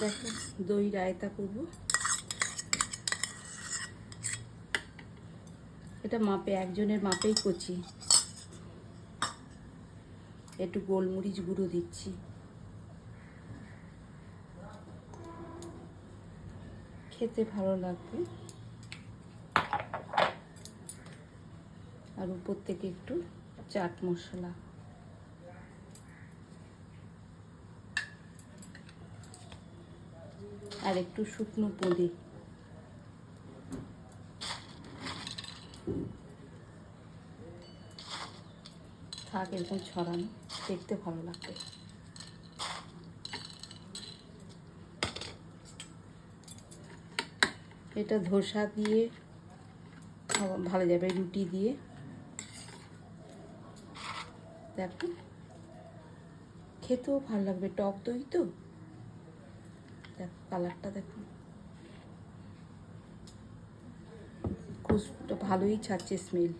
দেখো দই রায়তা করব। এটা মাপে, একজনের মাপেই করছি একটু গোলমরিচ গুঁড়ো দিচ্ছি। খেতে ভালো লাগবে। আর উপর থেকে একটু চাট মশলা। আর একটু শুকনো পুঁদি থাক, এরকম ছড়ানো। দেখতে ভালো লাগবে। এটা ধোসা দিয়ে ভালো যাবে রুটি দিয়ে। দেখো। খেতেও ভালো লাগবে। টক দই তো? দেখো কালারটা দেখো খুব ভালোই ছাড়ছে স্মেল